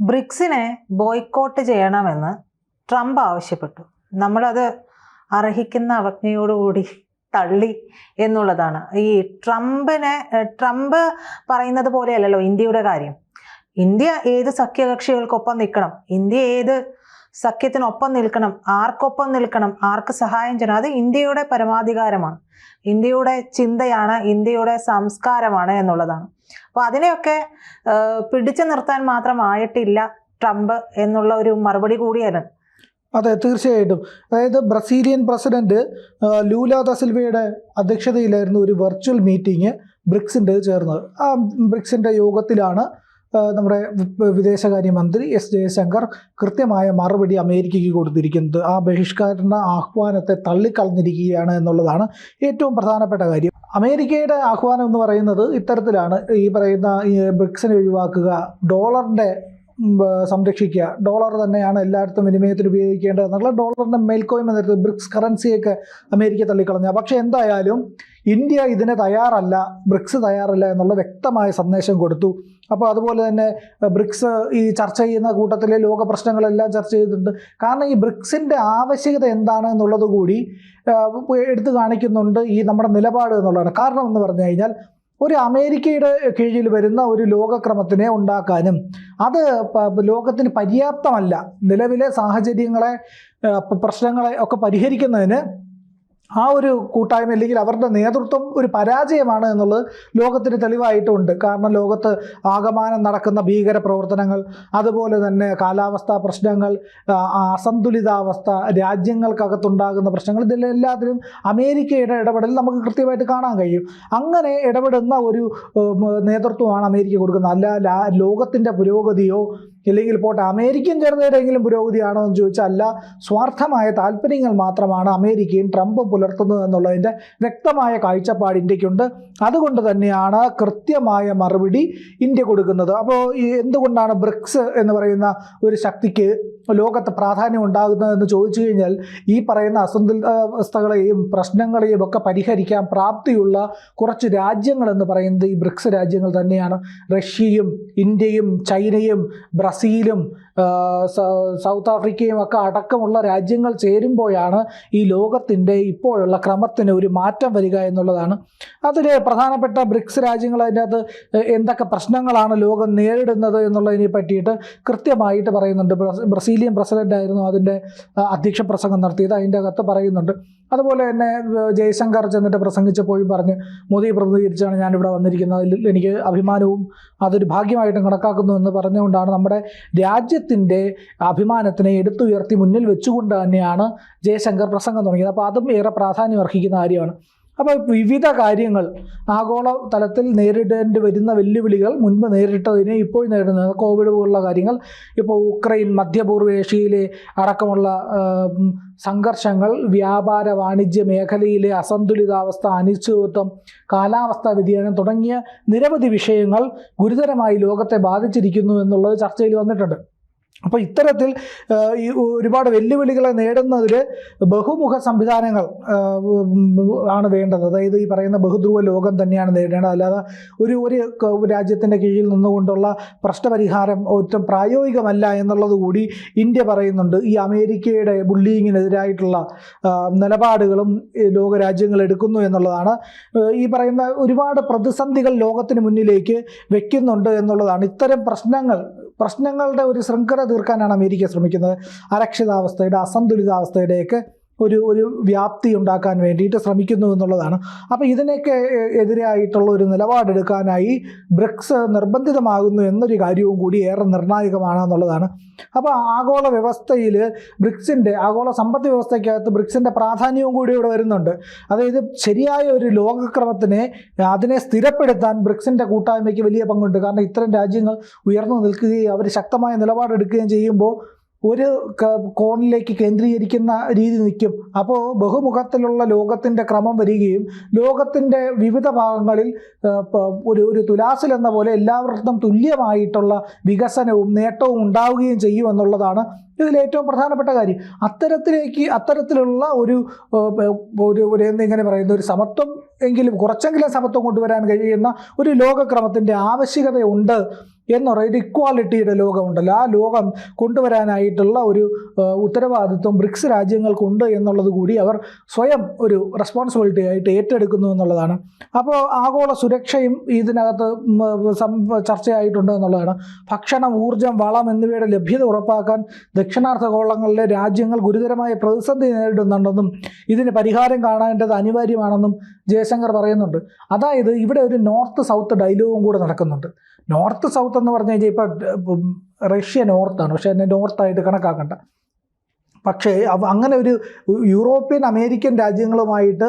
ബ്രിക്സിനെ boycott ചെയ്യണമെന്ന് Trump ആവശ്യപ്പെട്ടു. നമ്മളത് അർഹിക്കുന്ന അവജ്ഞയോടുകൂടി തള്ളി എന്നുള്ളതാണ്. ഈ ട്രംപിനെ ട്രംപ് പറയുന്നത് പോലെയല്ലല്ലോ ഇന്ത്യയുടെ കാര്യം. ഇന്ത്യ ഏത് സഖ്യകക്ഷികൾക്കൊപ്പം നിൽക്കണം? ഇന്ത്യ ഏത് സഖ്യത്തിനൊപ്പം നിൽക്കണം? ആർക്കൊപ്പം നിൽക്കണം? ആർക്ക് സഹായം ചെയ്യണം? അത് ഇന്ത്യയുടെ പരമാധികാരമാണ്. ഇന്ത്യയുടെ ചിന്തയാണ് ഇന്ത്യയുടെ സംസ്കാരമാണ് എന്നുള്ളതാണ്. അപ്പോൾ അതിനെയൊക്കെ പിടിച്ചു നിർത്താൻ മാത്രമായിട്ടില്ല ട്രംപ് എന്നുള്ള ഒരു മറുപടി കൂടിയാണ്. അതെ തീർച്ചയായിട്ടും. അതായത് ബ്രസീലിയൻ പ്രസിഡന്റ് ലൂല ദസിൽവയുടെ സിൽവയുടെ അധ്യക്ഷതയിലായിരുന്നു ഒരു വെർച്വൽ മീറ്റിംഗ് ബ്രിക്സിന്റെ ചേർന്നത്. ആ ബ്രിക്സിന്റെ യോഗത്തിലാണ് നമ്മുടെ വിദേശകാര്യമന്ത്രി എസ് ജയശങ്കർ കൃത്യമായ മറുപടി അമേരിക്കയ്ക്ക് കൊടുത്തിരിക്കുന്നത്. ആ ബഹിഷ്കരണ ആഹ്വാനത്തെ തള്ളിക്കളഞ്ഞിരിക്കുകയാണ് എന്നുള്ളതാണ് ഏറ്റവും പ്രധാനപ്പെട്ട കാര്യം. അമേരിക്കയുടെ ആഹ്വാനം എന്ന് പറയുന്നത് ഇത്തരത്തിലാണ്. ഈ പറയുന്ന ബ്രിക്സിനെ ഒഴിവാക്കുക ഡോളറിന്റെ സംരക്ഷിക്കുക. ഡോളർ തന്നെയാണ് എല്ലായിടത്തും വിനിമയത്തിന് ഉപയോഗിക്കേണ്ടത് എന്നുള്ള ഡോളറിന്റെ മേൽക്കോയ്മ നേരത്തെ ബ്രിക്സ് കറൻസിയൊക്കെ അമേരിക്ക തള്ളിക്കളഞ്ഞ. പക്ഷേ എന്തായാലും ഇന്ത്യ ഇതിന് തയ്യാറല്ല ബ്രിക്സ് തയ്യാറല്ല എന്നുള്ള വ്യക്തമായ സന്ദേശം കൊടുത്തു. അപ്പോൾ അതുപോലെ തന്നെ ബ്രിക്സ് ഈ ചർച്ച ചെയ്യുന്ന കൂട്ടത്തിലെ ലോക പ്രശ്നങ്ങളെല്ലാം ചർച്ച ചെയ്തിട്ടുണ്ട്. കാരണം ഈ ബ്രിക്സിന്റെ ആവശ്യകത എന്താണ് എന്നുള്ളത് കൂടി എടുത്തു കാണിക്കുന്നുണ്ട് ഈ നമ്മുടെ നിലപാട് എന്നുള്ളതാണ്. കാരണം എന്ന് പറഞ്ഞു കഴിഞ്ഞാൽ ഒരു അമേരിക്കയുടെ കീഴിൽ വരുന്ന ഒരു ലോകക്രമത്തിനെ ഉണ്ടാക്കാനും അത് ലോകത്തിന് പര്യാപ്തമല്ല. നിലവിലെ സാഹചര്യങ്ങളെ പ്രശ്നങ്ങളെ ഒക്കെ പരിഹരിക്കുന്നതിന് ആ ഒരു കൂട്ടായ്മ അല്ലെങ്കിൽ അവരുടെ നേതൃത്വം ഒരു പരാജയമാണ് എന്നുള്ളത് ലോകത്തിന് തെളിവായിട്ടുണ്ട്. കാരണം ലോകത്ത് ആകമാനം നടക്കുന്ന ഭീകര പ്രവർത്തനങ്ങൾ അതുപോലെ തന്നെ കാലാവസ്ഥാ പ്രശ്നങ്ങൾ അസന്തുലിതാവസ്ഥ രാജ്യങ്ങൾക്കകത്തുണ്ടാകുന്ന പ്രശ്നങ്ങൾ ഇതിലെല്ലാത്തിനും അമേരിക്കയുടെ ഇടപെടൽ നമുക്ക് കൃത്യമായിട്ട് കാണാൻ കഴിയും. അങ്ങനെ ഇടപെടുന്ന ഒരു നേതൃത്വമാണ് അമേരിക്ക കൊടുക്കുന്നത്. അല്ല ലോകത്തിന്റെ പുരോഗതിയോ ഇല്ലെങ്കിൽ പോട്ടെ അമേരിക്കൻ ജനതയുടെയെങ്കിലും പുരോഗതിയാണോ എന്ന് ചോദിച്ചാൽ അല്ല. സ്വാർത്ഥമായ താല്പര്യങ്ങൾ മാത്രമാണ് അമേരിക്കയും ട്രംപും പുലർത്തുന്നത് എന്നുള്ളതിന്റെ വ്യക്തമായ കാഴ്ചപ്പാട് ഇന്ത്യക്കുണ്ട്. അതുകൊണ്ട് തന്നെയാണ് കൃത്യമായ മറുപടി ഇന്ത്യ കൊടുക്കുന്നത്. അപ്പോൾ എന്തുകൊണ്ടാണ് ബ്രിക്സ് എന്ന് പറയുന്ന ഒരു ശക്തിക്ക് ലോകത്ത് പ്രാധാന്യം ഉണ്ടാകുന്നതെന്ന് ചോദിച്ചു കഴിഞ്ഞാൽ ഈ പറയുന്ന അസന്തുലിതാവസ്ഥകളെയും പ്രശ്നങ്ങളെയും ഒക്കെ പരിഹരിക്കാൻ പ്രാപ്തിയുള്ള കുറച്ച് രാജ്യങ്ങൾ എന്ന് പറയുന്നത് ഈ ബ്രിക്സ് രാജ്യങ്ങൾ തന്നെയാണ്. റഷ്യയും ഇന്ത്യയും ചൈനയും ബ്രസീലും സൗത്ത് ആഫ്രിക്കയും ഒക്കെ അടക്കമുള്ള രാജ്യങ്ങൾ ചേരുമ്പോഴാണ് ഈ ലോകത്തിന്റെ ഇപ്പോഴുള്ള ക്രമത്തിന് ഒരു മാറ്റം വരിക എന്നുള്ളതാണ്. അതിൽ പ്രധാനപ്പെട്ട ബ്രിക്സ് രാജ്യങ്ങൾ അതിന്റെ അത് എന്തൊക്കെ പ്രശ്നങ്ങളാണ് ലോകം നേരിടുന്നത് എന്നുള്ളതിനെ പറ്റിയിട്ട് കൃത്യമായിട്ട് പറയുന്നുണ്ട്. ബ്രസീലിയൻ പ്രസിഡന്റ് ആയിരുന്നു അതിന്റെ അധ്യക്ഷ പ്രസംഗം നടത്തിയത്. അതിന്റെ അകത്ത് പറയുന്നുണ്ട്. അതുപോലെ തന്നെ ജയശങ്കർ ചെന്നിട്ട് പ്രസംഗിച്ചപ്പോഴും പറഞ്ഞ് മോദിയെ പ്രതികരിച്ചാണ് ഞാനിവിടെ വന്നിരിക്കുന്നത്. എനിക്ക് അഭിമാനവും അതൊരു ഭാഗ്യമായിട്ടും കണക്കാക്കുന്നു എന്ന് പറഞ്ഞുകൊണ്ടാണ് നമ്മുടെ രാജ്യത്തിന്റെ അഭിമാനത്തിനെ എടുത്തുയർത്തി മുന്നിൽ വെച്ചുകൊണ്ട് തന്നെയാണ് ജയശങ്കർ പ്രസംഗം തുടങ്ങിയത്. അപ്പോൾ അതും ഏറെ പ്രാധാന്യം അർഹിക്കുന്ന കാര്യമാണ്. അപ്പോൾ വിവിധ കാര്യങ്ങൾ ആഗോള തലത്തിൽ നേരിടേണ്ടി വരുന്ന വെല്ലുവിളികൾ മുൻപ് നേരിട്ടതിനെ ഇപ്പോൾ നേരിടുന്നത് കോവിഡ് പോലുള്ള കാര്യങ്ങൾ ഇപ്പോൾ ഉക്രൈൻ മധ്യപൂർവ ഏഷ്യയിലെ അടക്കമുള്ള സംഘർഷങ്ങൾ വ്യാപാര വാണിജ്യ മേഖലയിലെ അസന്തുലിതാവസ്ഥ അനിശ്ചിതത്വം കാലാവസ്ഥാ വ്യതിയാനം തുടങ്ങിയ നിരവധി വിഷയങ്ങൾ ഗുരുതരമായി ലോകത്തെ ബാധിച്ചിരിക്കുന്നു എന്നുള്ളത് ചർച്ചയിൽ വന്നിട്ടുണ്ട്. അപ്പോൾ ഇത്തരത്തിൽ ഈ ഒരുപാട് വെല്ലുവിളികളെ നേടുന്നതിൽ ബഹുമുഖ സംവിധാനങ്ങൾ ആണ് വേണ്ടത്. അതായത് ഈ പറയുന്ന ബഹുധ്രുവ ലോകം തന്നെയാണ് നേടേണ്ടത് അല്ലാതെ ഒരു ഒരു രാജ്യത്തിന്റെ കീഴിൽ നിന്നുകൊണ്ടുള്ള പ്രശ്നപരിഹാരം ഒറ്റ പ്രായോഗികമല്ല എന്നുള്ളത് കൂടി ഇന്ത്യ പറയുന്നുണ്ട്. ഈ അമേരിക്കയുടെ ബുള്ളിങ്ങിനെതിരായിട്ടുള്ള നിലപാടുകളും ലോകരാജ്യങ്ങൾ എടുക്കുന്നു എന്നുള്ളതാണ്. ഈ പറയുന്ന ഒരുപാട് പ്രതിസന്ധികൾ ലോകത്തിന് മുന്നിലേക്ക് വെക്കുന്നുണ്ട് എന്നുള്ളതാണ്. ഇത്തരം പ്രശ്നങ്ങൾ പ്രശ്നങ്ങളുടെ ഒരു ശൃംഖല തീർക്കാനാണ് അമേരിക്ക ശ്രമിക്കുന്നത്. അരക്ഷിതാവസ്ഥയുടെ അസന്തുലിതാവസ്ഥയുടെയൊക്കെ ഒരു ഒരു വ്യാപ്തി ഉണ്ടാക്കാൻ വേണ്ടിയിട്ട് ശ്രമിക്കുന്നു എന്നുള്ളതാണ്. അപ്പോൾ ഇതിനൊക്കെ എതിരായിട്ടുള്ള ഒരു നിലപാടെടുക്കാനായി ബ്രിക്സ് നിർബന്ധിതമാകുന്നു എന്നൊരു കാര്യവും കൂടി ഏറെ നിർണായകമാണ് എന്നുള്ളതാണ്. അപ്പോൾ ആഗോള വ്യവസ്ഥയിൽ ബ്രിക്സിന്റെ ആഗോള സമ്പദ് വ്യവസ്ഥയ്ക്കകത്ത് ബ്രിക്സിന്റെ പ്രാധാന്യവും കൂടി ഇവിടെ വരുന്നുണ്ട്. അതായത് ശരിയായ ഒരു ലോകക്രമത്തിനെ അതിനെ സ്ഥിരപ്പെടുത്താൻ ബ്രിക്സിന്റെ കൂട്ടായ്മയ്ക്ക് വലിയ പങ്കുണ്ട്. കാരണം ഇത്തരം രാജ്യങ്ങൾ ഉയർന്നു നിൽക്കുകയും അവർ ശക്തമായ നിലപാടെടുക്കുകയും ചെയ്യുമ്പോൾ ഒരു കോണിലേക്ക് കേന്ദ്രീകരിക്കുന്ന രീതി നിൽക്കും. അപ്പോൾ ബഹുമുഖത്തിലുള്ള ലോകത്തിന്റെ ക്രമം വരികയും ലോകത്തിന്റെ വിവിധ ഭാഗങ്ങളിൽ ഒരു ഒരു തുലാസിൽ എന്ന പോലെ എല്ലാവർക്കും തുല്യമായിട്ടുള്ള വികസനവും നേട്ടവും ഉണ്ടാവുകയും ചെയ്യും എന്നുള്ളതാണ് ഇതിൽ ഏറ്റവും പ്രധാനപ്പെട്ട കാര്യം. അത്തരത്തിലേക്ക് അത്തരത്തിലുള്ള ഒരു ഒരു എന്തിങ്ങനെ പറയുന്ന ഒരു സമത്വം എങ്കിലും കുറച്ചെങ്കിലും സമത്വം കൊണ്ടുവരാൻ കഴിയുന്ന ഒരു ലോകക്രമത്തിന്റെ ആവശ്യകതയുണ്ട്. എന്ന് പറയുന്നത് ഇക്വാലിറ്റിയുടെ ലോകമുണ്ടല്ലോ. ആ ലോകം കൊണ്ടുവരാനായിട്ടുള്ള ഒരു ഉത്തരവാദിത്വം ബ്രിക്സ് രാജ്യങ്ങൾക്കുണ്ട് എന്നുള്ളത് കൂടി അവർ സ്വയം ഒരു റെസ്പോൺസിബിലിറ്റി ആയിട്ട് ഏറ്റെടുക്കുന്നു എന്നുള്ളതാണ്. അപ്പോൾ ആഗോള സുരക്ഷയും ഇതിനകത്ത് ചർച്ചയായിട്ടുണ്ട് എന്നുള്ളതാണ്. ഭക്ഷണം ഊർജം വളം എന്നിവയുടെ ലഭ്യത ഉറപ്പാക്കാൻ ദക്ഷിണാർത്ഥ ഗോളങ്ങളിലെ രാജ്യങ്ങൾ ഗുരുതരമായ പ്രതിസന്ധി നേരിടുന്നുണ്ടെന്നും ഇതിന് പരിഹാരം കാണേണ്ടത് അനിവാര്യമാണെന്നും ജയശങ്കർ പറയുന്നുണ്ട്. അതായത് ഇവിടെ ഒരു നോർത്ത് സൗത്ത് ഡയലോഗും കൂടെ നടക്കുന്നുണ്ട്. നോർത്ത് സൗത്ത് എന്ന് പറഞ്ഞു കഴിഞ്ഞാൽ ഇപ്പം റഷ്യ നോർത്താണ്. പക്ഷേ എന്നെ നോർത്തായിട്ട് കണക്കാക്കണ്ട. പക്ഷേ അങ്ങനെ ഒരു യൂറോപ്യൻ അമേരിക്കൻ രാജ്യങ്ങളുമായിട്ട്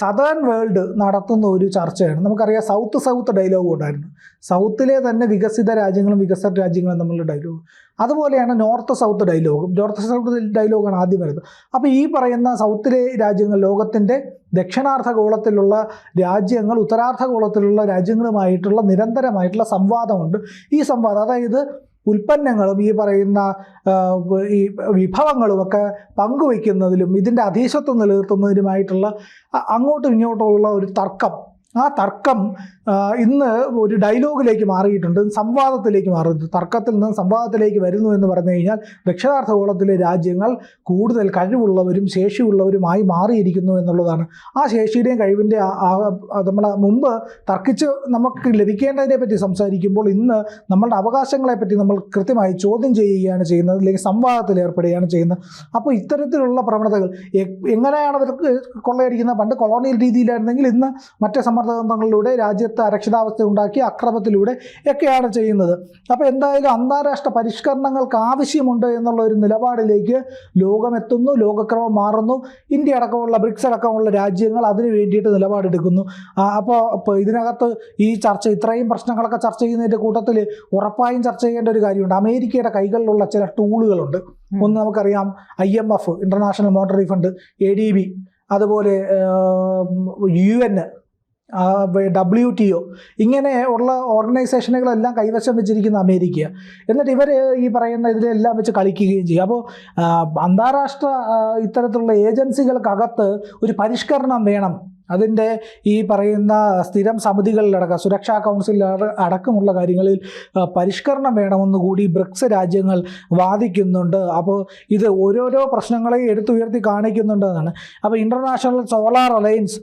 സദേൺ വേൾഡ് നടത്തുന്ന ഒരു ചർച്ചയാണ്. നമുക്കറിയാം സൗത്ത് സൗത്ത് ഡയലോഗ് ഉണ്ടായിരുന്നു. സൗത്തിലെ തന്നെ വികസിത രാജ്യങ്ങളും വികസിത രാജ്യങ്ങളും തമ്മിലുള്ള ഡയലോഗ് അതുപോലെയാണ് നോർത്ത് സൗത്ത് ഡയലോഗും നോർത്ത് സൗത്ത് ഡയലോഗാണ് ആദ്യം വരുന്നത്. അപ്പോൾ ഈ പറയുന്ന സൗത്തിലെ രാജ്യങ്ങൾ ലോകത്തിന്റെ ദക്ഷിണാർദ്ധഗോളത്തിലുള്ള രാജ്യങ്ങൾ ഉത്തരാർദ്ധഗോളത്തിലുള്ള രാജ്യങ്ങളുമായിട്ടുള്ള നിരന്തരമായിട്ടുള്ള സംവാദമുണ്ട്. ഈ സംവാദം അതായത് ഉൽപ്പന്നങ്ങളും ഈ പറയുന്ന ഈ വിഭവങ്ങളും ഒക്കെ പങ്കുവയ്ക്കുന്നതിലും ഇതിന്റെ അധീശത്വം നിലനിർത്തുന്നതിനുമായിട്ടുള്ള അങ്ങോട്ടും ഇങ്ങോട്ടുമുള്ള ഒരു തർക്കം ആ തർക്കം ഇന്ന് ഒരു ഡയലോഗിലേക്ക് മാറിയിട്ടുണ്ട് സംവാദത്തിലേക്ക് മാറുന്നു. തർക്കത്തിൽ നിന്ന് സംവാദത്തിലേക്ക് വരുന്നു എന്ന് പറഞ്ഞു കഴിഞ്ഞാൽ ദക്ഷിണാർദ്ധഗോളത്തിലെ രാജ്യങ്ങൾ കൂടുതൽ കഴിവുള്ളവരും ശേഷിയുള്ളവരുമായി മാറിയിരിക്കുന്നു എന്നുള്ളതാണ്. ആ ശേഷിയുടെയും കഴിവിന്റെ നമ്മൾ മുമ്പ് തർക്കിച്ച് നമുക്ക് ലഭിക്കേണ്ടതിനെ പറ്റി സംസാരിക്കുമ്പോൾ ഇന്ന് നമ്മളുടെ അവകാശങ്ങളെ പറ്റി നമ്മൾ കൃത്യമായി ചോദ്യം ചെയ്യുകയാണ് ചെയ്യുന്നത് അല്ലെങ്കിൽ സംവാദത്തിൽ ഏർപ്പെടുകയാണ് ചെയ്യുന്നത്. അപ്പോൾ ഇത്തരത്തിലുള്ള പ്രവണതകൾ എങ്ങനെയാണ് അവർക്ക് കൊള്ളയടിക്കുന്നത്? പണ്ട് കൊളോണിയൽ രീതിയിലായിരുന്നെങ്കിൽ ഇന്ന് മറ്റേ മറ്റ് സമ്മർദ്ദങ്ങളിലൂടെ രാജ്യത്ത് അരക്ഷിതാവസ്ഥ ഉണ്ടാക്കി അക്രമത്തിലൂടെ ഒക്കെയാണ് ചെയ്യുന്നത്. അപ്പോൾ എന്തായാലും അന്താരാഷ്ട്ര പരിഷ്കരണങ്ങൾക്ക് ആവശ്യമുണ്ട് എന്നുള്ള ഒരു നിലപാടിലേക്ക് ലോകമെത്തുന്നു ലോകക്രമം മാറുന്നു. ഇന്ത്യ അടക്കമുള്ള ബ്രിക്സ് അടക്കമുള്ള രാജ്യങ്ങൾ അതിന് വേണ്ടിയിട്ട് നിലപാടെടുക്കുന്നു. അപ്പോൾ ഇപ്പോൾ ഇതിനകത്ത് ഈ ചർച്ച ഇത്രയും പ്രശ്നങ്ങളൊക്കെ ചർച്ച ചെയ്യുന്നതിന്റെ കൂട്ടത്തിൽ ഉറപ്പായും ചർച്ച ചെയ്യേണ്ട ഒരു കാര്യമുണ്ട്. അമേരിക്കയുടെ കൈകളിലുള്ള ചില ടൂളുകളുണ്ട്. ഒന്ന് നമുക്കറിയാം I M F international monetary fund A D B അതുപോലെ U N W T O ഇങ്ങനെ ഉള്ള ഓർഗനൈസേഷനുകളെല്ലാം കൈവശം വെച്ചിരിക്കുന്ന അമേരിക്ക. എന്നിട്ട് ഇവർ ഈ പറയുന്ന ഇതിലെല്ലാം വെച്ച് കളിക്കുകയും ചെയ്യും. അപ്പോൾ അന്താരാഷ്ട്ര ഇത്തരത്തിലുള്ള ഏജൻസികൾക്കകത്ത് ഒരു പരിഷ്കരണം വേണം. അതിന്റെ ഈ പറയുന്ന സ്ഥിരം സമിതികളിലടക്കം സുരക്ഷാ കൗൺസിലിൽ അടക്കമുള്ള കാര്യങ്ങളിൽ പരിഷ്കരണം വേണമെന്ന് കൂടി ബ്രിക്സ് രാജ്യങ്ങൾ വാദിക്കുന്നുണ്ട്. അപ്പോൾ ഇത് ഓരോരോ പ്രശ്നങ്ങളെയും എടുത്തുയർത്തി കാണിക്കുന്നുണ്ട് എന്നാണ്. അപ്പോൾ international solar alliance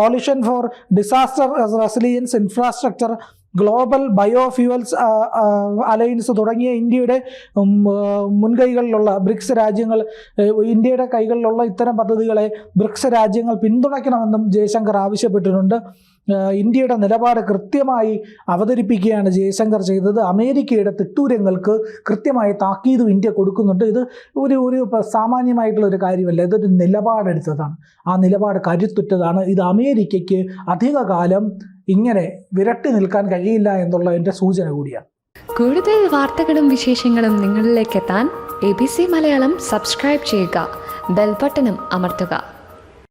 coalition for disaster resilience infrastructure global biofuels alliance തുടങ്ങിയ ഇന്ത്യയുടെ മുൻകൈകളിലുള്ള ബ്രിക്സ് രാജ്യങ്ങൾ ഇന്ത്യയുടെ കൈകളിലുള്ള ഇത്തരം പദ്ധതികളെ ബ്രിക്സ് രാജ്യങ്ങൾ പിന്തുണയ്ക്കണമെന്നും ജയശങ്കർ ആവശ്യപ്പെട്ടിട്ടുണ്ട്. ഇന്ത്യയുടെ നിലപാട് കൃത്യമായി അവതരിപ്പിക്കുകയാണ് ജയശങ്കർ ചെയ്തത്. അമേരിക്കയുടെ തിട്ടൂരങ്ങൾക്ക് കൃത്യമായ താക്കീതും ഇന്ത്യ കൊടുക്കുന്നുണ്ട്. ഇത് ഒരു ഒരു സാമാന്യമായിട്ടുള്ള ഒരു കാര്യമല്ല. ഇതൊരു നിലപാടെടുത്തതാണ്. ആ നിലപാട് കരുത്തുറ്റതാണ്. ഇത് അമേരിക്കയ്ക്ക് അധികകാലം ഇങ്ങനെ വിരട്ടി നിൽക്കാൻ കഴിയില്ല എന്നുള്ള എന്റെ സൂചന കൂടിയാണ്. കൂടുതൽ വാർത്തകളും വിശേഷങ്ങളും നിങ്ങളിലേക്ക് എത്താൻ A B C Malayalam subscribe ചെയ്യുക ബെൽബട്ടനും അമർത്തുക.